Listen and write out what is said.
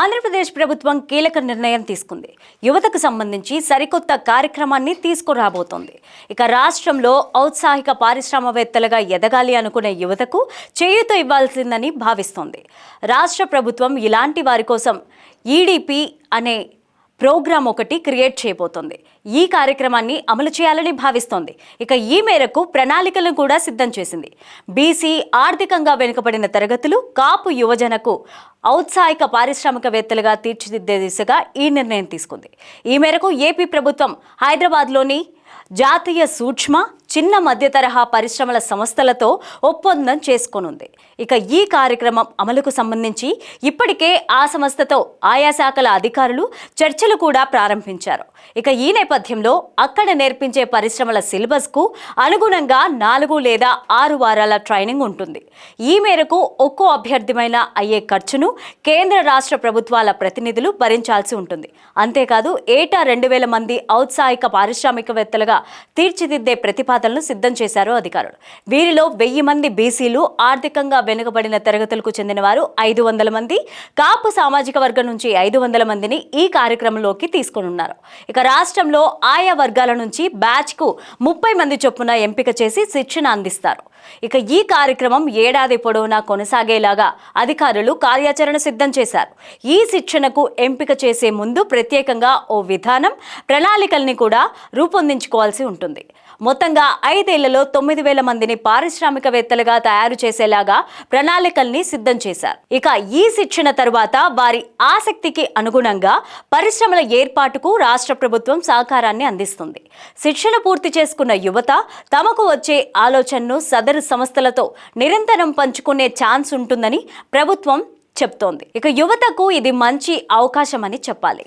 ఆంధ్రప్రదేశ్ ప్రభుత్వం కీలక నిర్ణయం తీసుకుంది. యువతకు సంబంధించి సరికొత్త కార్యక్రమాన్ని తీసుకురాబోతోంది. ఇక రాష్ట్రంలో ఔత్సాహిక పారిశ్రామవేత్తలుగా ఎదగాలి అనుకునే యువతకు చేయూత ఇవ్వాల్సిందని భావిస్తోంది. రాష్ట్ర ప్రభుత్వం ఇలాంటి వారి కోసం ఈడీపీ అనే ప్రోగ్రాం ఒకటి క్రియేట్ చేయబోతోంది. ఈ కార్యక్రమాన్ని అమలు చేయాలని భావిస్తోంది. ఇక ఈ మేరకు ప్రణాళికలను కూడా సిద్ధం చేసింది. బీసీ ఆర్థికంగా వెనుకబడిన తరగతులు కాపు యువజనకు ఔత్సాహిక పారిశ్రామికవేత్తలుగా తీర్చిదిద్దే దిశగా ఈ నిర్ణయం తీసుకుంది. ఈ మేరకు ఏపీ ప్రభుత్వం హైదరాబాద్లోని జాతీయ సూక్ష్మ చిన్న మధ్య తరహా పరిశ్రమల సంస్థలతో ఒప్పందం చేసుకోనుంది. ఇక ఈ కార్యక్రమం అమలుకు సంబంధించి ఇప్పటికే ఆ సంస్థతో ఆయా శాఖల అధికారులు చర్చలు కూడా ప్రారంభించారు. ఇక ఈ నేపథ్యంలో అక్కడ నేర్పించే పరిశ్రమల సిలబస్కు అనుగుణంగా నాలుగు లేదా ఆరు వారాల ట్రైనింగ్ ఉంటుంది. ఈ మేరకు ఒక్కో అభ్యర్థిమైన అయ్యే ఖర్చును కేంద్ర రాష్ట్ర ప్రభుత్వాల ప్రతినిధులు భరించాల్సి ఉంటుంది. అంతేకాదు ఏటా రెండు వేల మంది ఔత్సాహిక పారిశ్రామికవేత్తలుగా తీర్చిదిద్దే ప్రతిపాదన ఖాతాలను సిద్ధం చేశారు అధికారులు. వీరిలో వెయ్యి మంది బీసీలు ఆర్థికంగా వెనుకబడిన తరగతులకు చెందినవారు ఐదు వందల మంది కాపు సామాజిక వర్గం నుంచి ఐదు వందల మందిని ఈ కార్యక్రమంలోకి తీసుకొనున్నారు. ఇక రాష్ట్రంలో ఆయా వర్గాల నుంచి బ్యాచ్కు ముప్పై మంది చొప్పున ఎంపిక చేసి శిక్షణ అందిస్తారు. ఇక ఈ కార్యక్రమం ఏడాది పొడవునా కొనసాగేలాగా అధికారులు కార్యాచరణ సిద్ధం చేశారు. ఈ శిక్షణకు ఎంపిక చేసే ముందు ప్రత్యేకంగా ఓ విధానం ప్రణాళికల్ని కూడా రూపొందించుకోవాల్సి ఉంటుంది. మొత్తంగా ఐదేళ్ళలో తొమ్మిది వేల మందిని పారిశ్రామికవేత్తలుగా తయారు చేసేలాగా ప్రణాళికల్ని సిద్ధం చేశారు. ఇక ఈ శిక్షణ తరువాత వారి ఆసక్తికి అనుగుణంగా పరిశ్రమల ఏర్పాటుకు రాష్ట్ర ప్రభుత్వం సహకారాన్ని అందిస్తుంది. శిక్షణ పూర్తి చేసుకున్న యువత తమకు వచ్చే ఆలోచనను సదరు సంస్థలతో నిరంతరం పంచుకునే ఛాన్స్ ఉంటుందని ప్రభుత్వం చెప్తోంది. ఇక యువతకు ఇది మంచి అవకాశం అని చెప్పాలి.